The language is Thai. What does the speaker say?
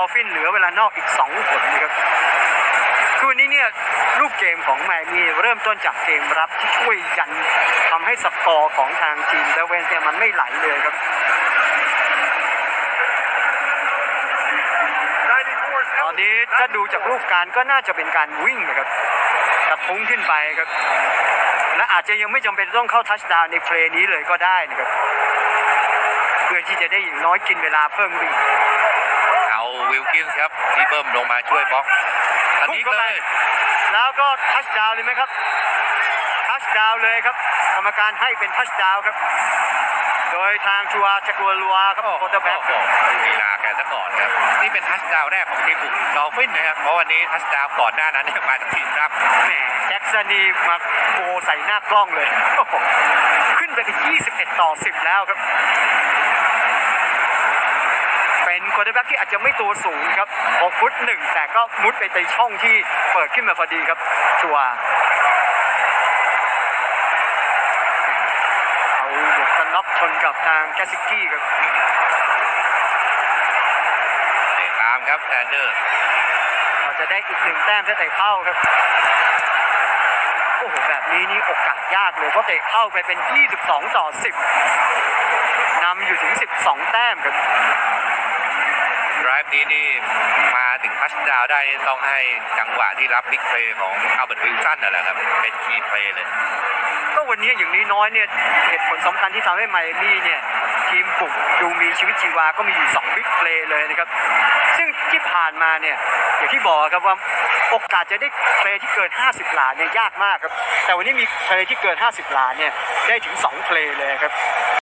อลฟินเหลือเวลานอกอีก2ผลนะครับคือวันนี้เนี่ยลูกเกมของไมอามีเริ่มต้นจากเกมรับที่ช่วยยันทำให้สกอร์ของทางทีมเดเวนเนี่ยมันไม่ไหลเลยครับตอนนี้ถ้าดูจากรูปการก็น่าจะเป็นการวิ่งนะครับกระทุ้งขึ้นไปครับและอาจจะยังไม่จำเป็นต้องเข้าทัชดาวน์ในเพลย์นี้เลยก็ได้นะครับ เพื่อที่จะได้อย่างน้อยกินเวลาเพิ่มวิ่งเอา วิลกินส์ครับที่เบิ้มลงมาช่วยบล็อกทันทีเลย แล้วก็ทัชดาวน์เลยไหมครับ ทัชดาวน์เลยครับ กรรมการให้เป็นทัชดาวน์ครับ โดยทางชัวร์จักรัวลัวครับโอ้โคตรแบ็คโหลีลาแกซะก่อนครับ นี่เป็นทัชดาวน์แรกของทีมบุกดอลฟินนะครับ เพราะวันนี้ทัชดาวน์ก่อนหน้านั้นเนี่ยมาจากทีมรับแหมแจ็คสันนี่มาโกใส่หน้ากล้องเลยโอ้โหขึ้นไปถึง21 ต่อ 10 แล้วครับ เป็นคนแบ็กที่อาจจะไม่ตัวสูงครับ6ฟุตหนึ่งแต่ก็มุดไปในช่องที่เปิดขึ้นมาพอดีครับชัวร์เอาหมวกกันน็อกชนกับทางแกสซิกกี้ครับเตะตามครับแซนเดอร์เราจะได้อีกหนึ่งแต้มถ้าเตะเข้าครับโอ้โหแบบนี้นี่โอกาสยากเลยเพราะเตะเข้าไปเป็น 22 ต่อ 10นำอยู่ถึง 12 แต้มครับดร ฟ์นี้นี่มาถึงทัชดาวได้ต้องให้จังหวะที่รับบิ๊กเพลย์ของอัลเบิร์ตวิลสันนั่นแหละครับ เป็นคีย์เพลย์เลย ก็วันนี้อย่างนี้น้อยเนี่ยเหตุผลสำคัญที่ทำให้ไมอามี่เนี่ยทีมปลุกดูมีชีวิตชีวาก็มีอยู่2บิ๊กเพลย์เลยนะครับ ซึ่งที่ผ่านมาเนี่ยอย่างที่บอกครับว่าโอกาสจะได้เพลย์ที่เกิน 50 หลาเนี่ยยากมากครับ แต่วันนี้มีเพลย์ที่เกิน 50 หลาเนี่ยได้ถึง 2 เพลย์เลยครับ